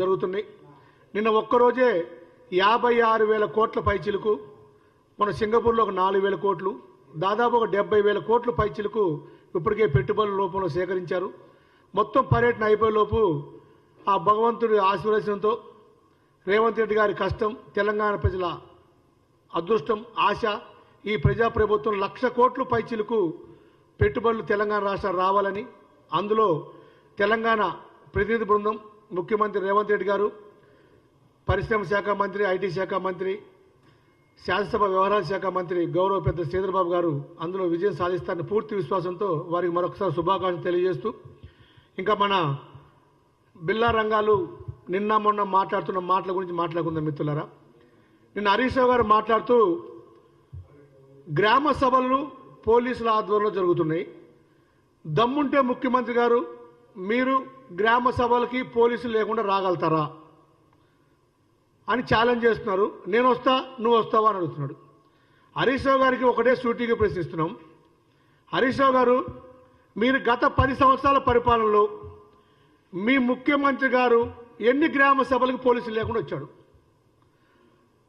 జరుగుతున్నాయి. నిన్న ఒక్కరోజే యాభై ఆరు వేల కోట్ల పైచిలకు మన సింగపూర్లో ఒక నాలుగు వేల కోట్లు దాదాపు ఒక డెబ్బై వేల కోట్ల పైచిలకు ఇప్పటికే పెట్టుబడుల రూపంలో సేకరించారు. మొత్తం పర్యటన అయిపోయేలోపు ఆ భగవంతుడి ఆశీర్వచనంతో రేవంత్ రెడ్డి గారి కష్టం తెలంగాణ ప్రజల అదృష్టం ఆశ ఈ ప్రజాప్రభుత్వం లక్ష కోట్లు పైచిలకు పెట్టుబడులు తెలంగాణ రాష్ట్రం రావాలని అందులో తెలంగాణ ప్రతినిధి బృందం ముఖ్యమంత్రి రేవంత్ రెడ్డి గారు పరిశ్రమ శాఖ మంత్రి ఐటీ శాఖ మంత్రి శాసనసభ వ్యవహారాల శాఖ మంత్రి గౌరవ పెద్ద శ్రీధరబాబు గారు అందులో విజయం సాధిస్తారని పూర్తి విశ్వాసంతో వారికి మరొకసారి శుభాకాంక్షలు తెలియజేస్తూ ఇంకా మన బిల్లా రంగాలు నిన్న మొన్న మాట్లాడుతున్న మాటల గురించి మాట్లాడుకుందాం మిత్రులారా. నిన్న హరీష్ రావు గారు మాట్లాడుతూ గ్రామ సభలు పోలీసుల ఆధ్వర్యంలో జరుగుతున్నాయి. దమ్ముంటే ముఖ్యమంత్రి గారు మీరు గ్రామ సభలకి పోలీసులు లేకుండా రాగలుగుతారా? అని ఛాలెంజ్ చేస్తున్నారు. నేను వస్తా నువ్వు వస్తావా అని అడుగుతున్నాడు. హరీష్ రావు గారికి ఒకటే సూటిగా ప్రశ్నిస్తున్నాం. హరీష్ రావు గారు మీరు గత పది సంవత్సరాల పరిపాలనలో మీ ముఖ్యమంత్రి గారు ఎన్ని గ్రామ సభలకు పోలీసులు లేకుండా వచ్చాడు?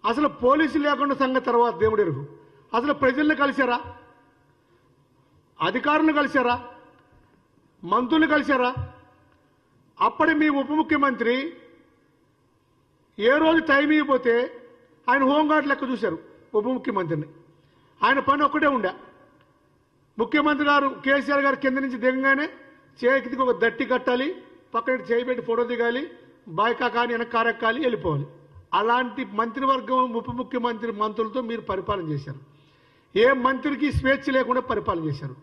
అసలు పోలీసులు లేకుండా సంగతి తర్వాత దేవుడు ఎరుగు. అసలు ప్రజల్ని కలిశారా? అధికారులను కలిశారా? మంత్రులు కలిశారా? అప్పటి మీ ఉప ముఖ్యమంత్రి ఏ రోజు టైం ఇవ్వకపోతే ఆయన హోంగార్డ్ లెక్క చూశారు ఉప ముఖ్యమంత్రిని. ఆయన పని ఒక్కటే ఉండే. ముఖ్యమంత్రి గారు కేసీఆర్ గారు కింద నుంచి దిగంగానే చేతికి ఒక దట్టి కట్టాలి పక్కన చేయబెట్టి ఫోటో దిగాలి బాయ్కా కానీ వెనకారెక్కాలి వెళ్ళిపోవాలి. అలాంటి మంత్రివర్గం ఉప ముఖ్యమంత్రి మంత్రులతో మీరు పరిపాలన చేశారు. ఏ మంత్రికి స్వేచ్ఛ లేకుండా పరిపాలన చేశారు.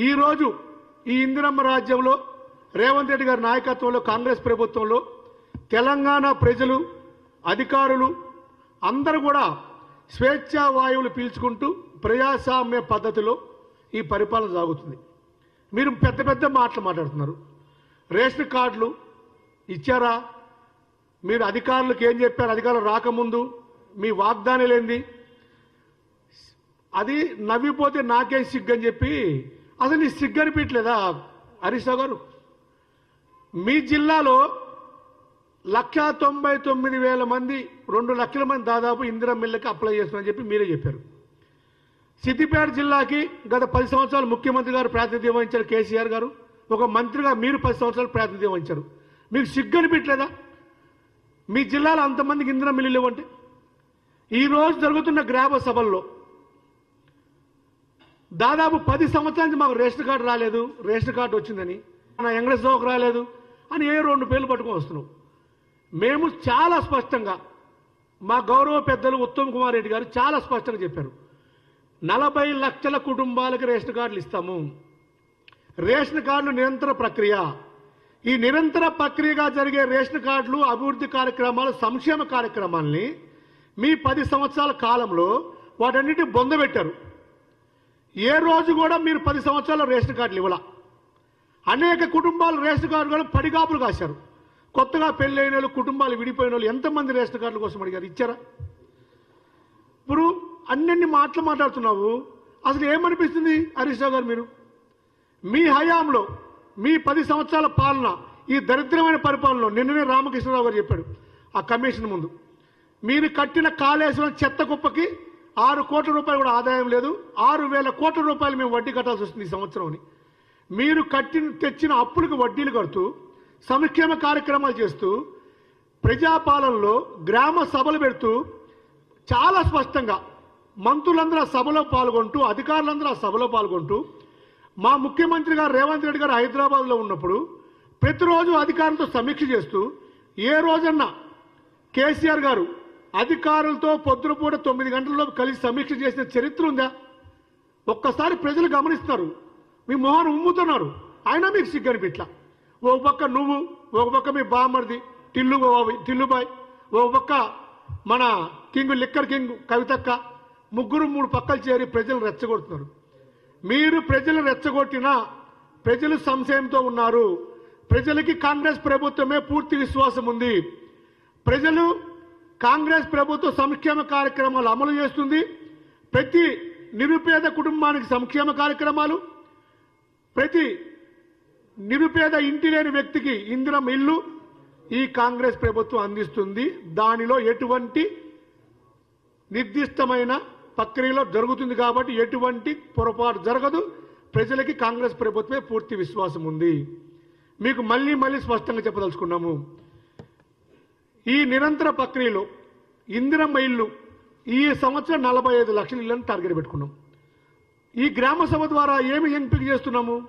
ఈరోజు ఈ ఇందిరమ్మ రాజ్యంలో రేవంత్ రెడ్డి గారి నాయకత్వంలో కాంగ్రెస్ ప్రభుత్వంలో తెలంగాణ ప్రజలు అధికారులు అందరూ కూడా స్వేచ్ఛా వాయువులు పీల్చుకుంటూ ప్రజాస్వామ్య పద్ధతిలో ఈ పరిపాలన సాగుతుంది. మీరు పెద్ద పెద్ద మాటలు మాట్లాడుతున్నారు. రేషన్ కార్డులు ఇచ్చారా? మీరు అధికారులకు ఏం చెప్పారు? అధికారులు రాకముందు మీ వాగ్దానాలు ఏంది? అది నవ్విపోతే నాకేం సిగ్గు అని చెప్పి అసలు నీ సిగ్గు అనిపించలేదా? హరీష్ రావు గారు? మీ జిల్లాలో లక్ష తొంభై తొమ్మిది వేల మంది రెండు లక్షల మంది దాదాపు ఇందిరా మిల్లకి అప్లై చేస్తున్నారని చెప్పి మీరే చెప్పారు. సిద్దిపేట జిల్లాకి గత పది సంవత్సరాలు ముఖ్యమంత్రి గారు ప్రాతినిధ్యం వహించారు కేసీఆర్ గారు. ఒక మంత్రిగా మీరు పది సంవత్సరాలు ప్రాతినిధ్యం వహించారు. మీకు సిగ్గు అనిపించలేదా మీ జిల్లాలో అంతమందికి ఇందిరా మిల్లు ఇవ్వంటే ఈరోజు జరుగుతున్న గ్రామ సభల్లో దాదాపు పది సంవత్సరాల నుంచి మాకు రేషన్ కార్డు రాలేదు రేషన్ కార్డు వచ్చిందని. మన వెంకటేశ్వరకు రాలేదు అని ఏ రెండు పేర్లు పట్టుకొని వస్తున్నాం మేము చాలా స్పష్టంగా మా గౌరవ పెద్దలు ఉత్తమ్ కుమార్ రెడ్డి గారు చాలా స్పష్టంగా చెప్పారు. నలభై లక్షల కుటుంబాలకు రేషన్ కార్డులు ఇస్తాము. రేషన్ కార్డులు నిరంతర ప్రక్రియ. ఈ నిరంతర ప్రక్రియగా జరిగే రేషన్ కార్డులు అభివృద్ధి కార్యక్రమాలు సంక్షేమ కార్యక్రమాల్ని మీ పది సంవత్సరాల కాలంలో వాటన్నిటి బొందబెట్టారు. ఏ రోజు కూడా మీరు పది సంవత్సరాల రేషన్ కార్డులు ఇవ్వాల? అనేక కుటుంబాలు రేషన్ కార్డు పడిగాపులు కాశారు. కొత్తగా పెళ్ళైన వాళ్ళు కుటుంబాలు విడిపోయిన వాళ్ళు ఎంతమంది రేషన్ కార్డుల కోసం అడిగారు? ఇచ్చారా? ఇప్పుడు అన్నన్ని మాటలు మాట్లాడుతున్నావు. అసలు ఏమనిపిస్తుంది హరీష్ రావు గారు మీరు? మీ హయాంలో మీ పది సంవత్సరాల పాలన ఈ దరిద్రమైన పరిపాలనలో నిన్ననే రామకృష్ణరావు గారు చెప్పాడు ఆ కమిషన్ ముందు. మీరు కట్టిన కాళేశ్వరం చెత్త కుప్పకి ఆరు కోట్ల రూపాయలు కూడా ఆదాయం లేదు. ఆరు వేల కోట్ల రూపాయలు మేము వడ్డీ కట్టాల్సి వస్తుంది ఈ సంవత్సరం అని. మీరు కట్టిన తెచ్చిన అప్పులకు వడ్డీలు కడుతూ సంక్షేమ కార్యక్రమాలు చేస్తూ ప్రజాపాలనలో గ్రామ సభలు పెడుతూ చాలా స్పష్టంగా మంత్రులందరూ ఆ సభలో పాల్గొంటూ అధికారులందరూ ఆ సభలో పాల్గొంటూ మా ముఖ్యమంత్రి గారు రేవంత్ రెడ్డి గారు హైదరాబాద్లో ఉన్నప్పుడు ప్రతిరోజు అధికారులతో సమీక్ష చేస్తూ ఏ రోజన్నా కేసీఆర్ గారు అధికారులతో పొద్దునపూట తొమ్మిది గంటల్లో కలిసి సమీక్ష చేసిన చరిత్ర ఉందా? ఒక్కసారి ప్రజలు గమనిస్తున్నారు. మీ మొహాన్ని ఉమ్ముతున్నారు. అయినా మీకు సిగ్గనిపిట్లా. ఒక పక్క నువ్వు ఒక పక్క మీ బామ్మర్ది టిల్లు టిల్లుబాయ్ ఒక పక్క మన కింగ్ లిక్కర్ కింగ్ కవితక్క ముగ్గురు మూడు పక్కలు చేరి ప్రజలు రెచ్చగొడుతున్నారు. మీరు ప్రజలు రెచ్చగొట్టినా ప్రజలు సంశయంతో ఉన్నారు. ప్రజలకి కాంగ్రెస్ ప్రభుత్వమే పూర్తి విశ్వాసం ఉంది. ప్రజలు కాంగ్రెస్ ప్రభుత్వ సంక్షేమ కార్యక్రమాలు అమలు చేస్తుంది. ప్రతి నిరుపేద కుటుంబానికి సంక్షేమ కార్యక్రమాలు ప్రతి నిరుపేద ఇంటి లేని వ్యక్తికి ఇందిరం ఇల్లు ఈ కాంగ్రెస్ ప్రభుత్వం అందిస్తుంది. దానిలో ఎటువంటి నిర్దిష్టమైన ప్రక్రియలో జరుగుతుంది కాబట్టి ఎటువంటి పొరపాటు జరగదు. ప్రజలకి కాంగ్రెస్ ప్రభుత్వమే పూర్తి విశ్వాసం ఉంది. మీకు మళ్ళీ మళ్ళీ స్పష్టంగా చెప్పదలుచుకున్నాము. ఈ నిరంతర ప్రక్రియలో ఇందిరమ్మ ఇల్లు ఈ సంవత్సరం నలభై ఐదు లక్షల ఇళ్ళను టార్గెట్ పెట్టుకున్నాం. ఈ గ్రామ సభ ద్వారా ఏమి ఎంపిక చేస్తున్నాము?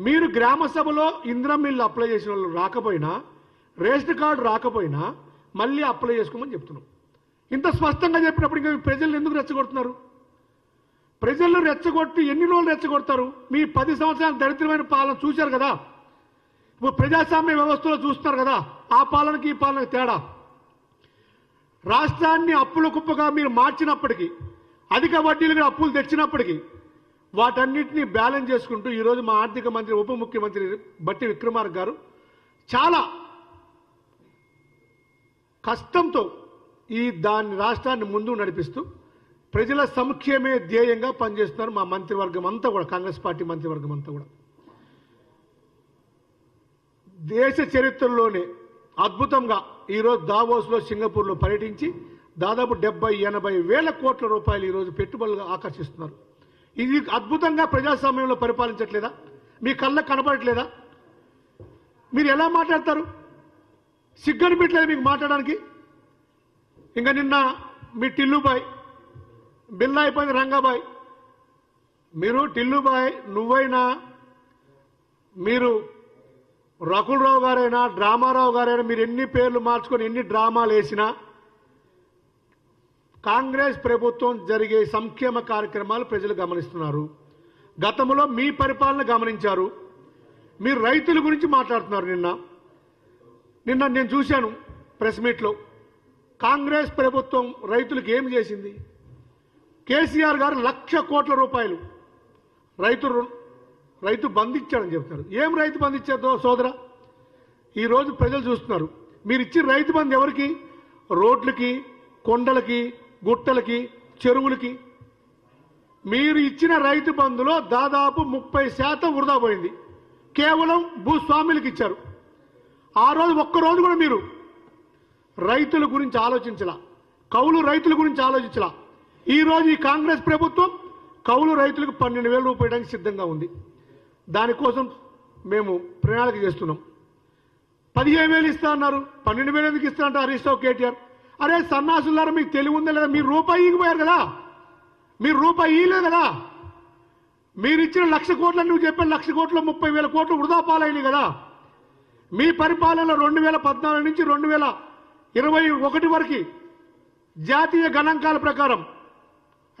మీరు గ్రామ సభలో ఇంద్రం ఇల్లు అప్లై చేసిన వాళ్ళు రాకపోయినా రేషన్ కార్డు రాకపోయినా మళ్ళీ అప్లై చేసుకోమని చెప్తున్నాం. ఇంత స్పష్టంగా చెప్పినప్పుడు ఇంకా ప్రజలు ఎందుకు రెచ్చగొడుతున్నారు? ప్రజలు రెచ్చగొట్టి ఎన్ని రోజులు రెచ్చగొడతారు? మీ పది సంవత్సరాల దరిద్రమైన పాలన చూశారు కదా? ఇప్పుడు ప్రజాస్వామ్య వ్యవస్థలో చూస్తున్నారు కదా? ఆ పాలనకి ఈ పాలనకి తేడా? రాష్ట్రాన్ని అప్పుల కుప్పగా మీరు మార్చినప్పటికీ అధిక వడ్డీలుగా అప్పులు తెచ్చినప్పటికీ వాటన్నిటిని బ్యాలెన్స్ చేసుకుంటూ ఈరోజు మా ఆర్థిక మంత్రి ఉప ముఖ్యమంత్రి బట్టి విక్రమార్క గారు చాలా కష్టంతో ఈ దాన్ని రాష్ట్రాన్ని ముందు నడిపిస్తూ ప్రజల సంక్షేమే ధ్యేయంగా పనిచేస్తున్నారు మా మంత్రివర్గం అంతా కూడా కాంగ్రెస్ పార్టీ మంత్రివర్గం అంతా కూడా. దేశ చరిత్రలోనే అద్భుతంగా ఈరోజు దావోస్లో సింగపూర్లో పర్యటించి దాదాపు డెబ్బై ఎనభై వేల కోట్ల రూపాయలు ఈరోజు పెట్టుబడులు ఆకర్షిస్తున్నారు. ఇది అద్భుతంగా ప్రజాస్వామ్యంలో పరిపాలించట్లేదా? మీ కళ్ళకు కనపడట్లేదా మీరు ఎలా మాట్లాడతారు? సిగ్గనిపించలేదు మీకు మాట్లాడడానికి? ఇంకా నిన్న మీ టిల్లుబాయ్ బిల్లా అయిపోయింది రంగాబాయ్. మీరు టిల్లుబాయ్ నువ్వైనా మీరు రకులరావు గారైనా డ్రామారావు గారైనా మీరు ఎన్ని పేర్లు మార్చుకొని ఎన్ని డ్రామాలు వేసినా కాంగ్రెస్ ప్రభుత్వం జరిగే సంక్షేమ కార్యక్రమాలు ప్రజలు గమనిస్తున్నారు. గతంలో మీ పరిపాలన గమనించారు. మీరు రైతుల గురించి మాట్లాడుతున్నారు నిన్న. నిన్న నేను చూశాను ప్రెస్ మీట్లో. కాంగ్రెస్ ప్రభుత్వం రైతులకు ఏం చేసింది? కేసీఆర్ గారు లక్ష కోట్ల రూపాయలు రైతు రైతు బంధించాడని చెప్తున్నారు. ఏం రైతు బంధించారు సోదర? ఈరోజు ప్రజలు చూస్తున్నారు. మీరు ఇచ్చిన రైతు బంధు ఎవరికి? రోడ్లకి కొండలకి గుట్టలకి చెరువులకి. మీరు ఇచ్చిన రైతు బంధులో దాదాపు ముప్పై శాతం వృధా పోయింది. కేవలం భూస్వాములకు ఇచ్చారు. ఆ రోజు ఒక్క రోజు కూడా మీరు రైతుల గురించి ఆలోచించలా. కౌలు రైతుల గురించి ఆలోచించలా. ఈరోజు ఈ కాంగ్రెస్ ప్రభుత్వం కౌలు రైతులకు పన్నెండు వేల రూపాయడానికి సిద్ధంగా ఉంది. దానికోసం మేము ప్రణాళిక చేస్తున్నాం. పదిహేను వేలు ఇస్తా అన్నారు. పన్నెండు వేలు ఎందుకు ఇస్తా అంటారు హరీష్ రావు కేటీఆర్? అరే సన్నాసులారా మీకు తెలివి ఉందా లేదా? మీరు రూపాయి ఇగిపోయారు కదా. మీరు రూపాయి ఇయ్యలేదు కదా. మీరు ఇచ్చిన లక్ష కోట్ల నువ్వు చెప్పిన లక్ష కోట్లు ముప్పై వేల కోట్లు వృధా పాలైనవి కదా. మీ పరిపాలనలో రెండు వేల పద్నాలుగు నుంచి రెండు వేల ఇరవై ఒకటి వరకు జాతీయ గణాంకాల ప్రకారం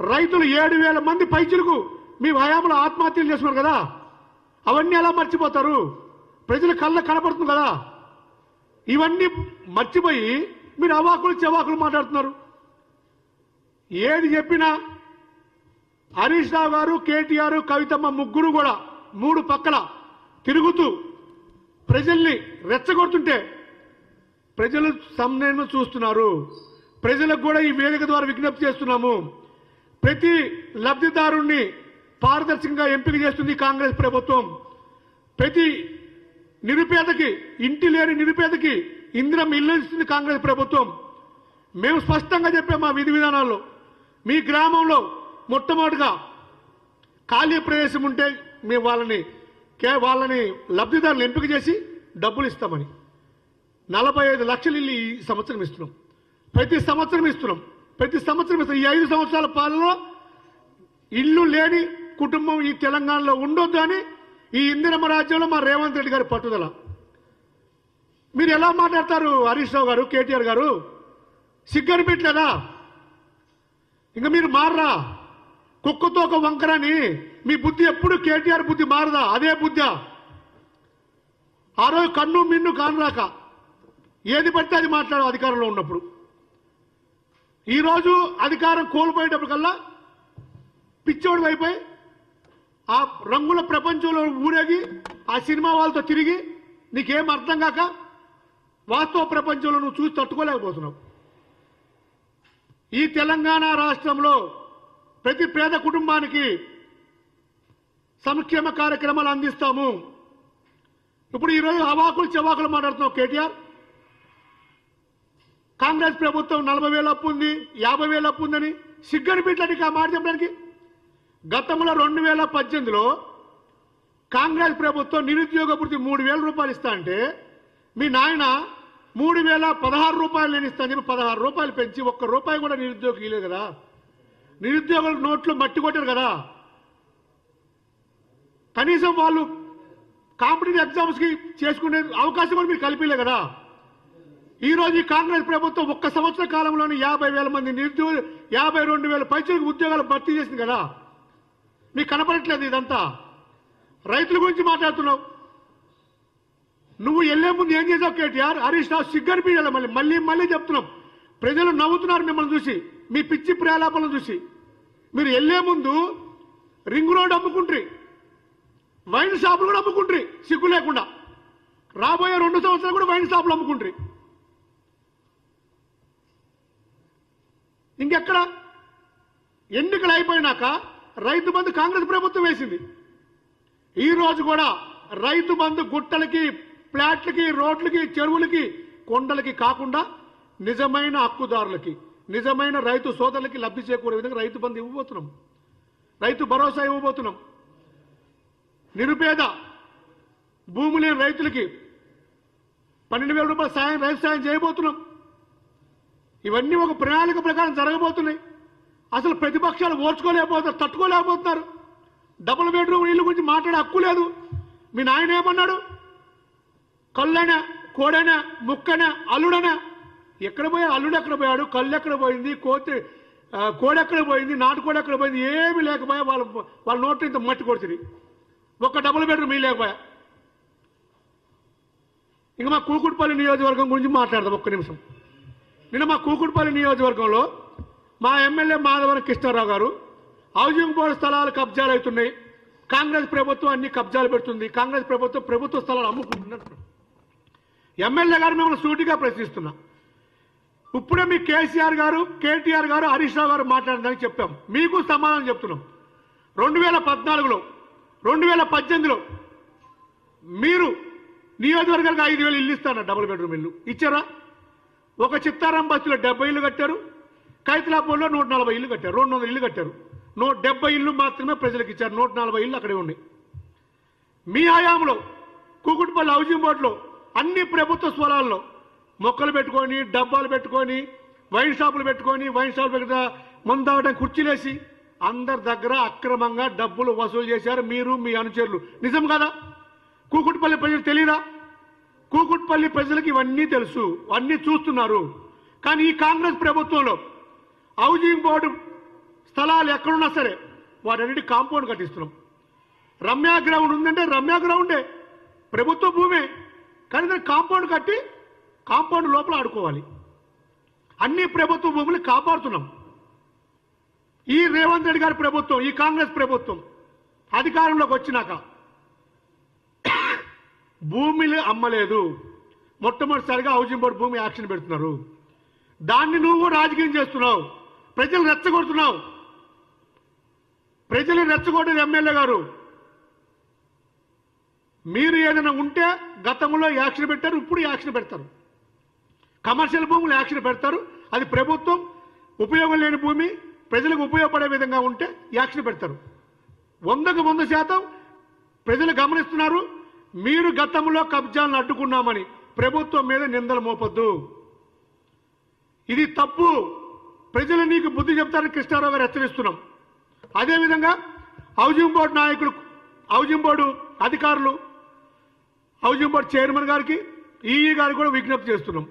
రైతులు ఏడు వేల మంది పైచులకు మీ హయాంలో ఆత్మహత్యలు చేస్తున్నారు కదా. అవన్నీ ఎలా మర్చిపోతారు? ప్రజల కళ్ళ కనపడుతుంది కదా. ఇవన్నీ మర్చిపోయి మీరు అవాకులు చెవాకులు మాట్లాడుతున్నారు. ఏది చెప్పినా హరీష్ రావు గారు కేటీఆర్ కవితమ్మ ముగ్గురు కూడా మూడు పక్కల తిరుగుతూ ప్రజల్ని రెచ్చగొడుతుంటే ప్రజలు సమ్మెను చూస్తున్నారు. ప్రజలకు కూడా ఈ వేదిక ద్వారా విజ్ఞప్తి చేస్తున్నాము. ప్రతి లబ్ధిదారుణ్ణి పారదర్శకంగా ఎంపిక చేస్తుంది కాంగ్రెస్ ప్రభుత్వం. ప్రతి నిరుపేదకి ఇంటి లేని నిరుపేదకి ఇందిరం ఇల్లు ఇస్తుంది కాంగ్రెస్ ప్రభుత్వం. మేము స్పష్టంగా చెప్పాం మా విధి విధానాల్లో. మీ గ్రామంలో మొట్టమొదటిగా ఖాళీ ప్రదేశం ఉంటే మేము వాళ్ళని కే వాళ్ళని లబ్ధిదారులు ఎంపిక చేసి డబ్బులు ఇస్తామని. నలభై ఐదు లక్షలు ఇల్లు ఈ సంవత్సరం ఇస్తున్నాం. ప్రతి సంవత్సరం ఇస్తున్నాం. ప్రతి సంవత్సరం ఇస్తున్నాం. ఈ ఐదు సంవత్సరాల పాలనలో ఇల్లు లేని కుటుంబం ఈ తెలంగాణలో ఉండొద్దు అని ఈ ఇందిరమ్మ రాజ్యంలో మా రేవంత్ రెడ్డి గారి పట్టుదల. మీరు ఎలా మాట్లాడతారు? హరీష్ రావు గారు కేటీఆర్ గారు? సిగ్గనిపించలేదా ఇంకా మీరు మారరా? కుక్కతో ఒక వంకరని మీ బుద్ధి ఎప్పుడు కేటీఆర్ బుద్ధి మారదా? అదే బుద్ధి? ఆ రోజు కన్ను మిన్ను కానరాక ఏది పడితే అది మాట్లాడు అధికారంలో ఉన్నప్పుడు. ఈరోజు అధికారం కోల్పోయేటప్పటికల్లా పిచ్చోడు అయిపోయి ఆ రంగుల ప్రపంచంలో ఊరేగి ఆ సినిమా వాళ్ళతో తిరిగి నీకేం అర్థం కాక వాస్తవ ప్రపంచంలో నువ్వు చూసి తట్టుకోలేకపోతున్నావు. ఈ తెలంగాణ రాష్ట్రంలో ప్రతి పేద కుటుంబానికి సంక్షేమ కార్యక్రమాలు అందిస్తాము. ఇప్పుడు ఈరోజు అవాకులు చెవాకులు మాట్లాడుతున్నావు కేటీఆర్. కాంగ్రెస్ ప్రభుత్వం నలభై వేలు అప్పు ఉంది యాభై వేలు అప్పు ఉందని సిగ్గని పెట్టడానికి ఆ మాట చెప్పడానికి. గతంలో రెండు వేల పద్దెనిమిదిలో కాంగ్రెస్ ప్రభుత్వం నిరుద్యోగ వృత్తి మూడు వేల రూపాయలు ఇస్తా అంటే మీ నాయన మూడు వేల పదహారు రూపాయలు నేను ఇస్తాను చెప్పి పదహారు రూపాయలు పెంచి ఒక్క రూపాయి కూడా నిరుద్యోగం ఇవ్వలేదు కదా. నిరుద్యోగులకు నోట్లు మట్టి కొట్టారు కదా. కనీసం వాళ్ళు కాంపిటేటివ్ ఎగ్జామ్స్కి చేసుకునే అవకాశం కూడా మీరు కల్పించలే కదా. ఈరోజు ఈ కాంగ్రెస్ ప్రభుత్వం ఒక్క సంవత్సర కాలంలోనే యాభై వేల మంది నిరుద్యోగ యాభై రెండు వేల పైచలకు ఉద్యోగాలు భర్తీ చేసింది కదా. మీకు కనపడట్లేదు ఇదంతా. రైతుల గురించి మాట్లాడుతున్నావు నువ్వు వెళ్ళే ముందు ఏం చేసావు కేటీఆర్? హరీష్ రావు సిగ్గనిపించాలి మళ్ళీ మళ్ళీ మళ్ళీ చెప్తున్నాం. ప్రజలు నవ్వుతున్నారు మిమ్మల్ని చూసి మీ పిచ్చి ప్రేలాపలను చూసి. మీరు వెళ్ళే ముందు రింగ్ రోడ్ అమ్ముకుంట్రి. వైన్ షాపులు కూడా అమ్ముకుంట్రి సిగ్గు లేకుండా. రాబోయే రెండు సంవత్సరాలు కూడా వైన్ షాపులు అమ్ముకుంట్రి. ఇంకెక్కడ? ఎన్నికలు అయిపోయినాక రైతు బంధు కాంగ్రెస్ ప్రభుత్వం వేసింది. ఈ రోజు కూడా రైతు బంధు గుట్టలకి ప్లాట్లకి రోడ్లకి చెరువులకి కొండలకి కాకుండా నిజమైన హక్కుదారులకి నిజమైన రైతు సోదరులకి లబ్ధి చేకూరే విధంగా రైతు బంధు ఇవ్వబోతున్నాం. రైతు భరోసా ఇవ్వబోతున్నాం. నిరుపేద భూమి లేని రైతులకి పన్నెండు వేల రూపాయల సాయం రైతు సాయం చేయబోతున్నాం. ఇవన్నీ ఒక ప్రణాళిక ప్రకారం జరగబోతున్నాయి. అసలు ప్రతిపక్షాలు ఓర్చుకోలేకపోతారు తట్టుకోలేకపోతున్నారు. డబుల్ బెడ్రూమ్ ఇల్లు గురించి మాట్లాడే హక్కు లేదు. మీ నాయన ఏమన్నాడు? కళ్ళైనా కోడైనా ముక్కన అల్లుడనా. ఎక్కడ పోయా? అల్లుడు ఎక్కడ పోయాడు? కళ్ళు ఎక్కడ పోయింది? కోతి కోడెక్కడ పోయింది? నాటుకోడి ఎక్కడ పోయింది? ఏమి లేకపోయా. వాళ్ళ వాళ్ళ నోట్లో ఇంత మట్టి కొడుతుంది. ఒక్క డబుల్ బెడ్రూమ్ ఇల్లు లేకపోయా. ఇంకా మా కూకుట్పల్లి నియోజకవర్గం గురించి మాట్లాడదాం ఒక్క నిమిషం. నిన్న మా కూకుట్పల్లి నియోజకవర్గంలో మా ఎమ్మెల్యే మాధవరం కృష్ణారావు గారు హౌసింగ్ బోర్డు స్థలాలు కబ్జాలు అవుతున్నాయి కాంగ్రెస్ ప్రభుత్వం అన్ని కబ్జాలు పెడుతుంది. కాంగ్రెస్ ప్రభుత్వం ప్రభుత్వ స్థలాలు అమ్ముకుంటున్నట్టు. ఎమ్మెల్యే గారు మిమ్మల్ని సూటిగా ప్రశ్నిస్తున్నా. ఇప్పుడే మీ కేసీఆర్ గారు కేటీఆర్ గారు హరీష్ రావు గారు మాట్లాడిందని చెప్పాం. మీకు సమాధానం చెప్తున్నాం. రెండు వేల పద్నాలుగులో రెండు వేల పద్దెనిమిదిలో మీరు నియోజకవర్గానికి ఐదు వేలు ఇల్లు ఇస్తాను డబుల్ బెడ్రూమ్ ఇల్లు. ఇచ్చారా? ఒక చిత్తారాం బస్సులో డెబ్బై ఇల్లు కట్టారు. కైతలాపూర్లో నూట నలభై ఇల్లు కట్టారు. రెండు వందల ఇల్లు కట్టారు. నూట డెబ్బై ఇల్లు మాత్రమే ప్రజలకు ఇచ్చారు. నూట నలభై ఇల్లు అక్కడే ఉన్నాయి. మీ హయాంలో కూకుట్పల్లి హౌసింగ్ బోర్డులో అన్ని ప్రభుత్వ స్వరాల్లో మొక్కలు పెట్టుకొని డబ్బాలు పెట్టుకొని వైన్ షాపులు పెట్టుకొని వైన్ షాపులు దగ్గర ముందావడం కుర్చీలేసి అందరి దగ్గర అక్రమంగా డబ్బులు వసూలు చేశారు మీరు మీ అనుచరులు. నిజం కదా? కూకుట్పల్లి ప్రజలు తెలియదా? కూకుట్పల్లి ప్రజలకు ఇవన్నీ తెలుసు అన్నీ చూస్తున్నారు. కానీ ఈ కాంగ్రెస్ ప్రభుత్వంలో హౌజింగ్ బోర్డు స్థలాలు ఎక్కడున్నా సరే వాటన్నిటి కాంపౌండ్ కట్టిస్తున్నాం. రమ్యా గ్రౌండ్ ఉందంటే రమ్యా గ్రౌండే ప్రభుత్వ భూమే. కానీ దాన్ని కాంపౌండ్ కట్టి కాంపౌండ్ లోపల ఆడుకోవాలి. అన్ని ప్రభుత్వ భూములు కాపాడుతున్నాం. ఈ రేవంత్ రెడ్డి గారి ప్రభుత్వం ఈ కాంగ్రెస్ ప్రభుత్వం అధికారంలోకి వచ్చినాక భూమిని అమ్మలేదు. మొట్టమొదటిసారిగా హౌసింగ్ బోర్డు భూమి యాక్షన్ పెడుతున్నారు. దాన్ని నువ్వు రాజకీయం చేస్తున్నావు. ప్రజలు రెచ్చగొడుతున్నావు. ప్రజలు రెచ్చగొట్టేది ఎమ్మెల్యే గారు. మీరు ఏదైనా ఉంటే గతంలో యాక్షన్ పెట్టారు ఇప్పుడు యాక్షన్ పెడతారు. కమర్షియల్ భూములు యాక్షన్ పెడతారు. అది ప్రభుత్వం ఉపయోగం లేని భూమి ప్రజలకు ఉపయోగపడే విధంగా ఉంటే యాక్షన్ పెడతారు. వందకు వంద శాతం ప్రజలు గమనిస్తున్నారు మీరు గతంలో కబ్జాలను అడ్డుకున్నామని ప్రభుత్వం మీద నిందలు మోపొద్దు. ఇది తప్పు. ప్రజలు నీకు బుద్ధి చెప్తారని కృష్ణారావు గారు హెచ్చరిస్తున్నాం. అదేవిధంగా హౌజింగ్ బోర్డు నాయకులు హౌజింగ్ బోర్డు అధికారులు హౌసింగ్ బోర్డు చైర్మన్ గారికి ఈఈ గారికి కూడా విజ్ఞప్తి చేస్తున్నాం.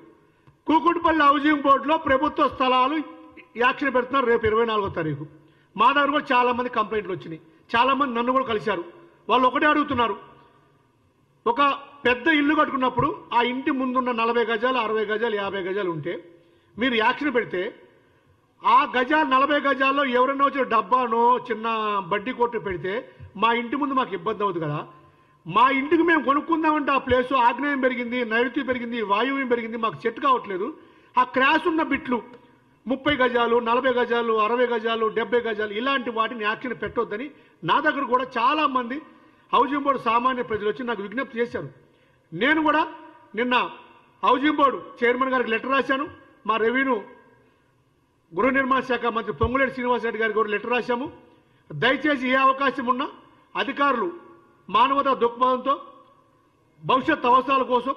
కూకుట్పల్లి హౌసింగ్ బోర్డులో ప్రభుత్వ స్థలాలు యాక్షన్ పెడుతున్నారు రేపు ఇరవై నాలుగో తారీఖు. మా దగ్గర కూడా చాలామంది కంప్లైంట్లు వచ్చినాయి. చాలామంది నన్ను కూడా కలిశారు. వాళ్ళు ఒకటే అడుగుతున్నారు. ఒక పెద్ద ఇల్లు కట్టుకున్నప్పుడు ఆ ఇంటి ముందున్న నలభై గజాలు అరవై గజాలు యాభై గజాలు ఉంటే మీరు యాక్షన్ పెడితే ఆ గజాలు నలభై గజాల్లో ఎవరైనా వచ్చిన డబ్బానో చిన్న బడ్డీ కొట్టు పెడితే మా ఇంటి ముందు మాకు ఇబ్బంది అవుతుంది కదా. మా ఇంటికి మేము కొనుక్కుందామంటే ఆ ప్లేస్ ఆగ్నేయం పెరిగింది నైరుతి పెరిగింది వాయువ్యం పెరిగింది మాకు సెట్ కావట్లేదు. ఆ క్రాష్ ఉన్న బిట్లు ముప్పై గజాలు నలభై గజాలు అరవై గజాలు డెబ్బై గజాలు ఇలాంటి వాటిని యాక్షన్ పెట్టొద్దని నా దగ్గర కూడా చాలా మంది బోర్డు సామాన్య ప్రజలు వచ్చి నాకు విజ్ఞప్తి చేశారు. నేను కూడా నిన్న హౌజింగ్ బోర్డు చైర్మన్ గారికి లెటర్ రాశాను. మా రెవెన్యూ గృహ నిర్మాణ శాఖ మంత్రి పొంగులేటి శ్రీనివాసరెడ్డి గారికి కూడా లెటర్ రాశాము. దయచేసి ఏ అవకాశం ఉన్నా అధికారులు మానవతా దృక్పథంతో భవిష్యత్ అవసరాల కోసం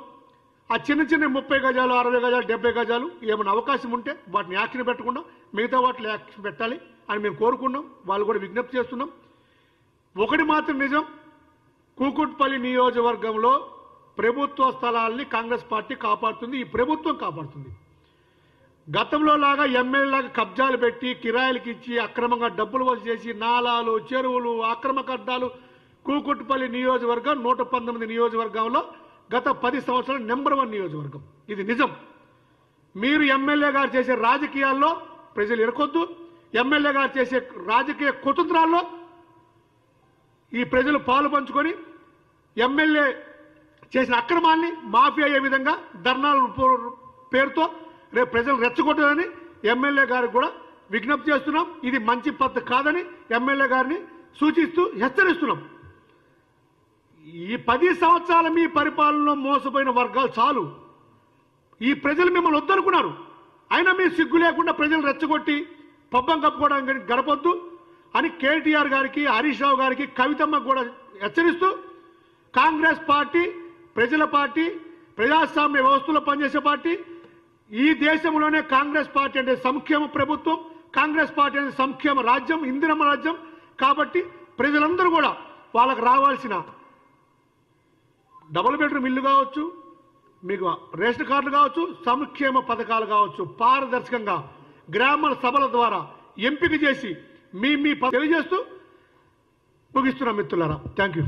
ఆ చిన్న చిన్న ముప్పై గజాలు అరవై గజాలు డెబ్బై గజాలు ఏమైనా అవకాశం ఉంటే వాటిని యాక్షన్ పెట్టకుండా మిగతా వాటిని యాక్షన్ పెట్టాలి అని మేము కోరుకున్నాం. వాళ్ళు కూడా విజ్ఞప్తి చేస్తున్నాం. ఒకటి మాత్రం నిజం కూకుట్పల్లి నియోజకవర్గంలో ప్రభుత్వ స్థలాల్ని కాంగ్రెస్ పార్టీ కాపాడుతుంది ఈ ప్రభుత్వం కాపాడుతుంది. గతంలో లాగా ఎమ్మెల్యేలాగా కబ్జాలు పెట్టి కిరాయిలకి ఇచ్చి అక్రమంగా డబ్బులు వసూలు చేసి నాలాలు చెరువులు అక్రమ కడ్డాలు కూకుట్పల్లి నియోజకవర్గం నూట పంతొమ్మిది నియోజకవర్గంలో గత పది సంవత్సరాల నెంబర్ వన్ నియోజకవర్గం. ఇది నిజం. మీరు ఎమ్మెల్యే గారు చేసే రాజకీయాల్లో ప్రజలు ఇరకొద్దు. ఎమ్మెల్యే గారు చేసే రాజకీయ కుతంత్రాల్లో ఈ ప్రజలు పాలు పంచుకొని ఎమ్మెల్యే చేసిన అక్రమాల్ని మాఫీ అయ్యే విధంగా ధర్నాల పేరుతో రేపు ప్రజలు రెచ్చగొట్టదని ఎమ్మెల్యే గారికి కూడా విజ్ఞప్తి చేస్తున్నాం. ఇది మంచి పద్ధతి కాదని ఎమ్మెల్యే గారిని సూచిస్తూ హెచ్చరిస్తున్నాం. ఈ పది సంవత్సరాల మీ పరిపాలనలో మోసపోయిన వర్గాలు చాలు. ఈ ప్రజలు మిమ్మల్ని వద్దనుకున్నారు. అయినా మీరు సిగ్గు లేకుండా ప్రజలు రెచ్చగొట్టి పబ్బం కప్పుకోవడానికి గడపొద్దు అని కేటీఆర్ గారికి హరీష్ రావు గారికి కవితమ్మ కూడా హెచ్చరిస్తూ కాంగ్రెస్ పార్టీ ప్రజల పార్టీ ప్రజాస్వామ్య వ్యవస్థలో పనిచేసే పార్టీ ఈ దేశంలోనే కాంగ్రెస్ పార్టీ అంటే సంక్షేమ ప్రభుత్వం కాంగ్రెస్ పార్టీ అంటే సంక్షేమ రాజ్యం ఇందిరమ రాజ్యం కాబట్టి ప్రజలందరూ కూడా వాళ్ళకు రావాల్సిన డబుల్ బెడ్రూమ్ ఇల్లు కావచ్చు మీకు రేషన్ కార్డులు కావచ్చు సంక్షేమ పథకాలు కావచ్చు పారదర్శకంగా గ్రామ సభల ద్వారా ఎంపిక చేసి మీ మీ తెలియజేస్తూ ముగిస్తున్నాం మిత్రులారా. Thank you